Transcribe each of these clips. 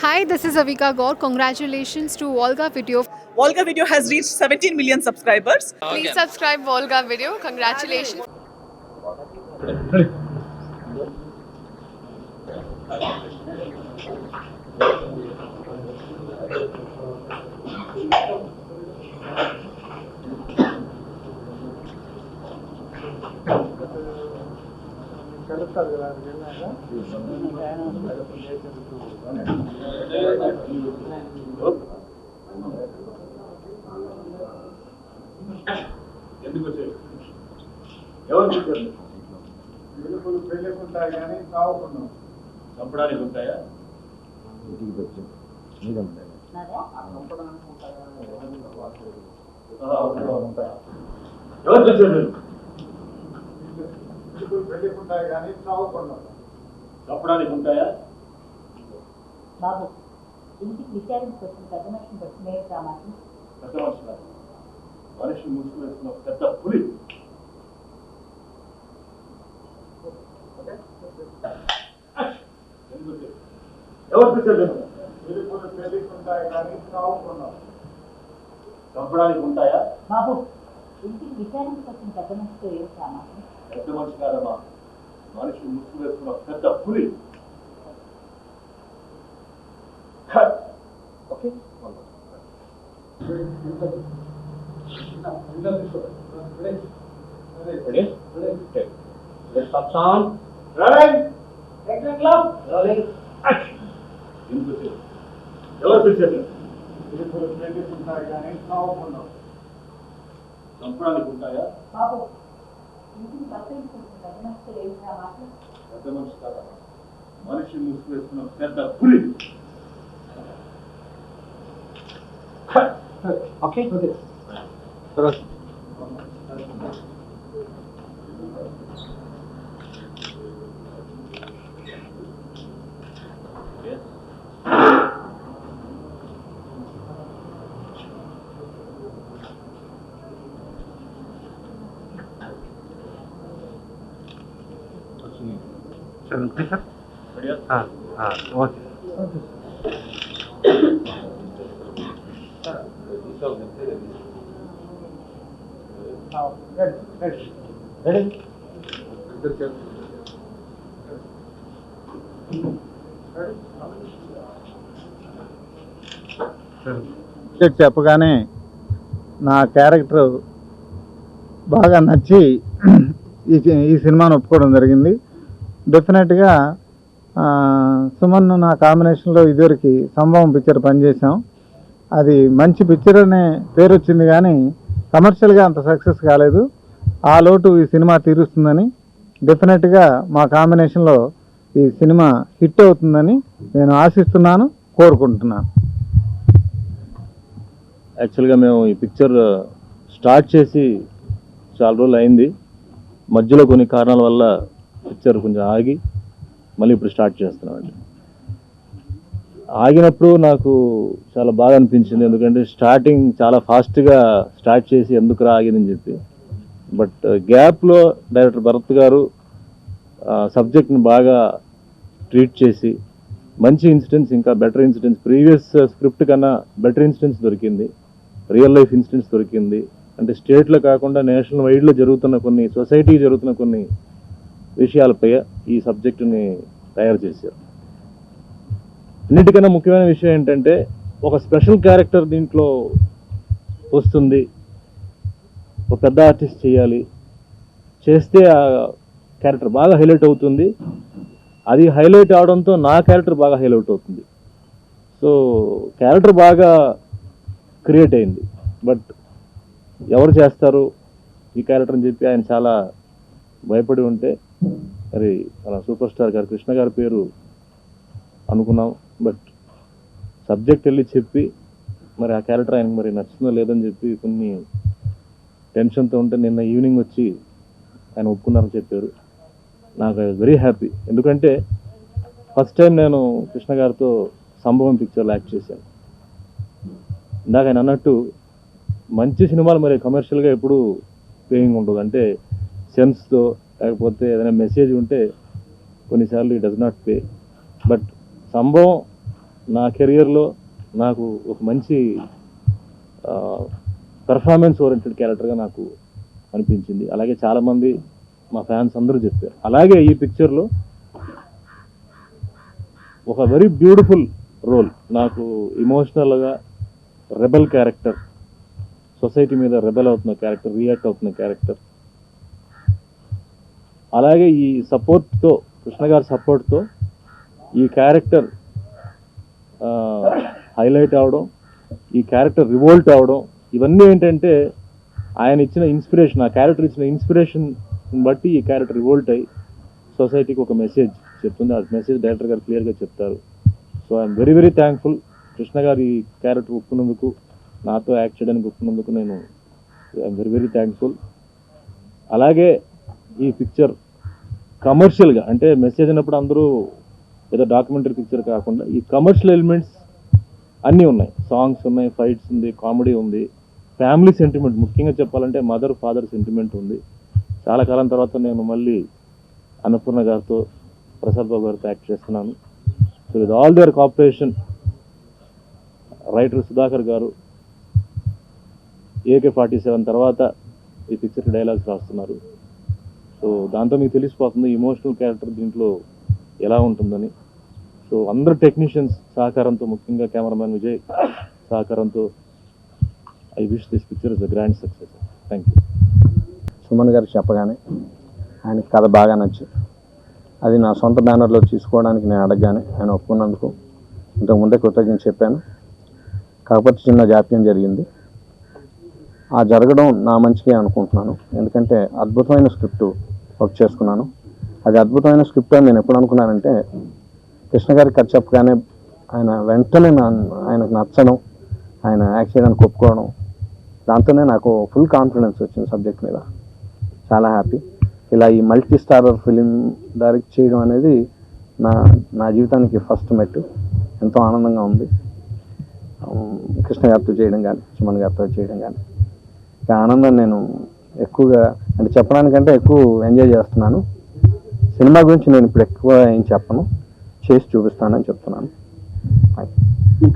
Hi, this is Avika Gaur. Congratulations to Volga Video. Volga Video has reached 17 million subscribers. Please subscribe Volga Video. Congratulations. ఎందుకు వచ్చాయి ఎవరు చెప్పారు పిలుపులు పెళ్ళికుంటాయి కానీ కావకుండా చంపడానికి ఉంటాయా ఎవరు పెళ్ళికుంటాయి కానీ తావుకున్నాం చంపడానికి ఉంటాయా? బాబు ఇంటికి విచారించి వచ్చిన పెద్ద మనిషిని రామాకి. పెద్ద మనిషి కాదు. మనిషి ముసుగు ఒక పెద్ద పులి? ఎవరు? పిలుపులు పెళ్ళికుంటాయి కానీ తావుకున్నాం చంపడానికి ఉంటాయా? బాబు ఇంటికి విచారించి వచ్చిన పెద్ద మనిషితో ఏం రామాకి? పెద్ద మనిషి కాదమ్మా మనిషి ముసుగు వేసుకున్న పెద్ద పులి. ఓకే? ఎవరు తావుకున్నాం చంపడానికి ఉంటాయా బాబు ఇంటికి విచారించి వచ్చిన పెద్ద మనిషితో ఏం రామాకి పెద్ద మనిషి కాదా మనిషి ముసుగు వేసుకున్న ఒక పెద్ద పులి ఓకే ఓకే సబ్జెక్ట్ చెప్పగానే నా క్యారెక్టర్ బాగా నచ్చి ఈ సినిమాను ఒప్పుకోవడం జరిగింది. డెఫినెట్గా సుమన్ను సుమన్ నా కాంబినేషన్లో ఇదివరకు సంభవం పిక్చర్ పనిచేసాం అది మంచి పిక్చర్ అనే పేరు వచ్చింది కానీ కమర్షియల్గా అంత సక్సెస్ కాలేదు. ఆ లోటు ఈ సినిమా తీరుస్తుందని డెఫినెట్గా మా కాంబినేషన్లో ఈ సినిమా హిట్ అవుతుందని నేను ఆశిస్తున్నాను కోరుకుంటున్నాను. యాక్చువల్గా మేము ఈ పిక్చర్ స్టార్ట్ చేసి చాలా రోజులు అయింది. మధ్యలో కొన్ని కారణాల వల్ల పిక్చర్ కొంచెం ఆగి మళ్ళీ ఇప్పుడు స్టార్ట్ చేస్తున్నామండి ఆగినప్పుడు నాకు చాలా బాగా అనిపించింది. ఎందుకంటే స్టార్టింగ్ చాలా ఫాస్ట్గా స్టార్ట్ చేసి ఎందుకు రా ఆగిందని చెప్పి. బట్ గ్యాప్లో డైరెక్టర్ భరత్ గారు సబ్జెక్ట్ని బాగా ట్రీట్ చేసి మంచి ఇన్సిడెంట్స్ ఇంకా బెటర్ ఇన్సిడెంట్స్ ప్రీవియస్ స్క్రిప్ట్ కన్నా బెటర్ ఇన్సిడెంట్స్ దొరికింది. రియల్ లైఫ్ ఇన్సిడెంట్స్ దొరికింది. అంటే స్టేట్లో కాకుండా నేషనల్ వైడ్లో జరుగుతున్న కొన్ని సొసైటీ జరుగుతున్న కొన్ని విషయాలపై ఈ సబ్జెక్టుని తయారు చేశారు. అన్నిటికన్నా ముఖ్యమైన విషయం ఏంటంటే ఒక స్పెషల్ క్యారెక్టర్ దీంట్లో వస్తుంది. ఒక పెద్ద ఆర్టిస్ట్ చేయాలి. చేస్తే ఆ క్యారెక్టర్ బాగా హైలైట్ అవుతుంది. అది హైలైట్ అవడంతో నా క్యారెక్టర్ బాగా హైలైట్ అవుతుంది. సో క్యారెక్టర్ బాగా క్రియేట్ అయింది. బట్ ఎవరు చేస్తారు ఈ క్యారెక్టర్ అని చెప్పి ఆయన చాలా భయపడి ఉంటే మరి మన సూపర్ స్టార్ గారు కృష్ణ గారి పేరు అనుకున్నాం బట్ సబ్జెక్ట్ వెళ్ళి చెప్పి మరి ఆ క్యారెక్టర్ ఆయనకు మరి నచ్చిందో లేదని చెప్పి కొన్ని టెన్షన్తో ఉంటే నిన్న ఈవినింగ్ వచ్చి ఆయన ఒప్పుకున్నారని చెప్పారు. నాకు వెరీ హ్యాపీ. ఎందుకంటే ఫస్ట్ టైం నేను కృష్ణ గారితో సంభవం పిక్చర్లో యాక్ట్ చేశాను. ఇందాక ఆయన అన్నట్టు మంచి సినిమాలు మరి కమర్షియల్గా ఎప్పుడు పేయింగ్ ఉండదు. అంటే సెన్స్తో లేకపోతే ఏదైనా మెసేజ్ ఉంటే కొన్నిసార్లు ఈ డస్ నాట్ పే బట్ సంభవం నా కెరియర్లో నాకు ఒక మంచి పెర్ఫార్మెన్స్ ఓరియంటెడ్ క్యారెక్టర్గా నాకు అనిపించింది. అలాగే చాలామంది మా ఫ్యాన్స్ అందరూ చెప్పారు. అలాగే ఈ పిక్చర్లో ఒక వెరీ బ్యూటిఫుల్ రోల్ నాకు ఇమోషనల్గా రెబల్ క్యారెక్టర్ సొసైటీ మీద రెబెల్ అవుతున్న క్యారెక్టర్ రియాక్ట్ అవుతున్న క్యారెక్టర్ అలాగే ఈ సపోర్ట్తో కృష్ణ గారి సపోర్ట్తో ఈ క్యారెక్టర్ హైలైట్ అవడం ఈ క్యారెక్టర్ రివోల్ట్ అవడం ఇవన్నీ ఏంటంటే ఆయన ఇచ్చిన ఇన్స్పిరేషన్ ఆ క్యారెక్టర్ ఇచ్చిన ఇన్స్పిరేషన్ బట్టి ఈ క్యారెక్టర్ రివోల్ట్ అయ్యి సొసైటీకి ఒక మెసేజ్ చెప్తుంది. ఆ మెసేజ్ డైరెక్టర్ గారు క్లియర్గా చెప్తారు. So I'm very very thankful Krishna గారు ఈ క్యారెక్టర్ ఒప్పుకున్నందుకు నాతో యాక్ట్ చేయడానికి ఒప్పుకున్నందుకు నేను ఐఎమ్ వెరీ వెరీ థ్యాంక్ఫుల్. అలాగే ఈ పిక్చర్ కమర్షియల్గా అంటే మెసేజ్ అయినప్పుడు అందరూ ఏదో డాక్యుమెంటరీ పిక్చర్ కాకుండా ఈ కమర్షియల్ ఎలిమెంట్స్ అన్నీ ఉన్నాయి. సాంగ్స్ ఉన్నాయి ఫైట్స్ ఉంది కామెడీ ఉంది ఫ్యామిలీ సెంటిమెంట్ ముఖ్యంగా చెప్పాలంటే మదర్ ఫాదర్ సెంటిమెంట్ ఉంది. చాలా కాలం తర్వాత నేను మళ్ళీ అన్నపూర్ణ గారితో ప్రసాద్ బాబు గారితో యాక్ట్ చేస్తున్నాను. So with all their cooperation writer Sudhakar గారు ఏకే ఫార్టీ సెవెన్ తర్వాత ఈ పిక్చర్కి డైలాగ్స్ రాస్తున్నారు. సో దాంతో మీకు తెలిసిపోతుంది ఇమోషనల్ క్యారెక్టర్ దీంట్లో ఎలా ఉంటుందని. సో అందరు టెక్నీషియన్స్ సహకారంతో ముఖ్యంగా కెమెరామ్యాన్ విజయ్ సహకారంతో I wish this picture is a grand success thank you Suman గారు చెప్పగానే ఆయనకి కథ బాగా నచ్చి అది నా సొంత బ్యానర్లో తీసుకోవడానికి నేను అడగగానే ఆయన ఒప్పుకున్నందుకు ఇంతకుముందే కృతజ్ఞత చెప్పాను. కాకపోతే చిన్న జాప్యం జరిగింది. ఆ జరగడం నా మంచికే అనుకుంటున్నాను. ఎందుకంటే అద్భుతమైన స్క్రిప్ట్ వర్క్ చేసుకున్నాను. అది అద్భుతమైన స్క్రిప్ట్ అని నేను ఎప్పుడు అనుకున్నానంటే కృష్ణ గారికి కథ చెప్పగానే ఆయన వెంటనే నా ఆయనకు నచ్చడం ఆయన యాక్ట్ చేయడానికి ఒప్పుకోవడం దాంతోనే నాకు ఫుల్ కాన్ఫిడెన్స్ వచ్చింది సబ్జెక్ట్ మీద. చాలా హ్యాపీ ఇలా ఈ మల్టీ స్టారర్ ఫిలిం డైరెక్ట్ చేయడం అనేది నా నా జీవితానికి ఫస్ట్ మెట్టు ఎంతో ఆనందంగా ఉంది. కృష్ణ గారితో చేయడం కానీ సుమన్ గారితో చేయడం కానీ ఆనందం నేను ఎక్కువగా అంటే చెప్పడానికంటే ఎక్కువ ఎంజాయ్ చేస్తున్నాను. సినిమా గురించి నేను ఇప్పుడు ఎక్కువ ఏం చెప్పను. చేసి చూపిస్తానని చెప్తున్నాను.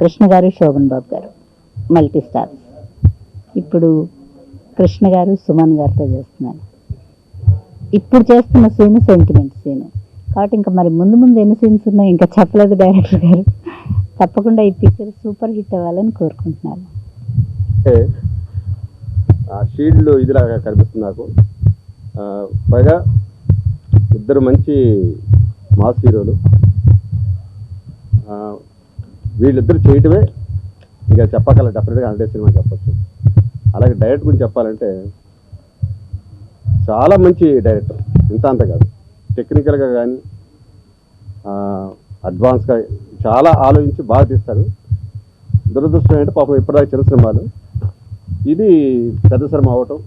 కృష్ణ గారు శోభన్ బాబు గారు మల్టీ స్టార్స్ ఇప్పుడు కృష్ణ గారు సుమన్ గారితో చేస్తున్నాను. ఇప్పుడు చేస్తున్న సీన్ సెంటిమెంట్ సీన్ కాబట్టి ఇంకా మరి ముందు ముందు ఎన్ని సీన్స్ ఉన్నాయి ఇంకా చెప్పలేదు డైరెక్టర్ గారు. తప్పకుండా ఈ పిక్చర్ సూపర్ హిట్ అవ్వాలని కోరుకుంటున్నాను. షీల్డ్ ఇదిలాగా కనిపిస్తుంది నాకు. పైగా ఇద్దరు మంచి మాస్ హీరోలు. వీళ్ళిద్దరు చేయటమే ఇంకా చెప్పగల డెఫినెట్గా అంటే సినిమా చెప్పచ్చు. అలాగే డైరెక్ట్ గురించి చెప్పాలంటే చాలా మంచి డైరెక్టర్. ఇంత అంత కాదు. టెక్నికల్గా కానీ అడ్వాన్స్గా చాలా ఆలోచించి బాగా తీస్తారు. దురదృష్టం ఏంటంటే పాపం ఇప్పటిదాకా చిన్న సినిమాలు ఇది పెద్ద శ్రమ అవటం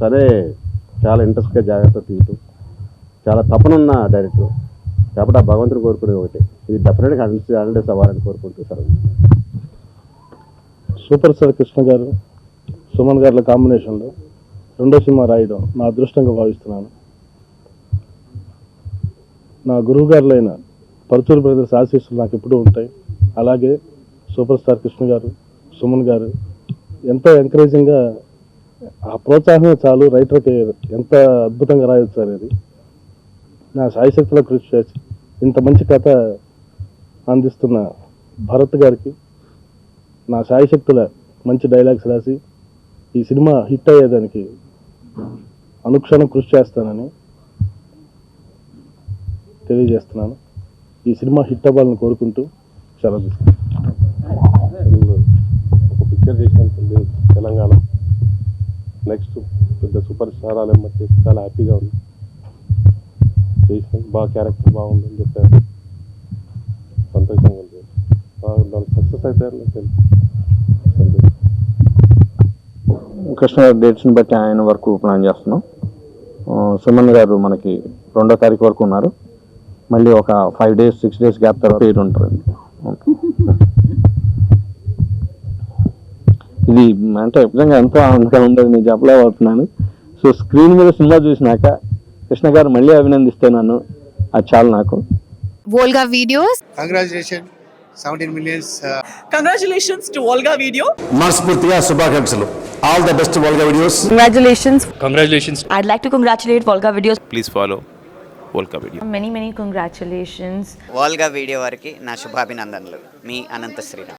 సరే చాలా ఇంట్రెస్ట్గా జాగ్రత్త తీయటం. చాలా తపనున్న డైరెక్టర్. కాబట్టి ఆ భగవంతుని కోరుకునే ఒకటి. ఇది డెఫినెట్గా హండ్రెడ్ హండ్రెడ్స్ అవ్వాలని కోరుకుంటూ సార్ సూపర్ స్టార్ కృష్ణ గారు సుమన్ గారుల కాంబినేషన్లో రెండో సినిమా రాయడం నా అదృష్టంగా భావిస్తున్నాను. నా గురువు గారులైన పరుచూరు బ్రదర్స్ ఆశీస్సులు నాకు ఎప్పుడూ ఉంటాయి. అలాగే సూపర్ స్టార్ కృష్ణ గారు సుమన్ గారు ఎంతో ఎంకరేజింగ్గా ఆ ప్రోత్సాహమే చాలు. రైటర్కి ఎంత అద్భుతంగా రాయొచ్చు సార్ అనేది నా సాయశక్తిలో కృషి చేసి ఇంత మంచి కథ అందిస్తున్న భరత్ గారికి నా సాయశక్తుల మంచి డైలాగ్స్ రాసి ఈ సినిమా హిట్ అయ్యేదానికి అనుక్షణం కృషి చేస్తానని తెలియజేస్తున్నాను. ఈ సినిమా హిట్ అవ్వాలని కోరుకుంటూ సెలవు తీసుకుంటాను పిక్చర్ చేసినంత తెలంగాణ. నెక్స్ట్ పెద్ద సూపర్ స్టార్ ఆలమ్మ వచ్చేసి చాలా హ్యాపీగా ఉంది. చేసిన బాగా క్యారెక్టర్ బాగుందని చెప్పారు. సంతోషంగా ఉంది. బాగా సక్సెస్ అవుతారని తెలుసు. కృష్ణ డేట్స్ని బట్టి ఆయన వరకు ప్లాన్ చేస్తున్నాం. సుమన్ గారు మనకి రెండో తారీఖు వరకు ఉన్నారు. మళ్ళీ ఒక five days six days gap తర్వాత పేరు ఉంటారు ఇది అంటే నిజంగా ఎంతో ఆనందంగా ఉండదు నేను చెప్పలేకపోతున్నాను సో స్క్రీన్ మీద సినిమా చూసినాక కృష్ణ గారు మళ్ళీ అభినందిస్తే నన్ను అది చాలు నాకు Volga Videos. Congratulations, seventeen millions Congratulations to Olga Video. మనస్ఫూర్తిగా శుభాకాంక్షలు all the best Volga videos Congratulations. Congratulations I'd like to congratulate Volga Videos. Please follow Volga video Many, many congratulations. Volga video వారికి నా శుభాభినందనలు మీ అనంత శ్రీరామ్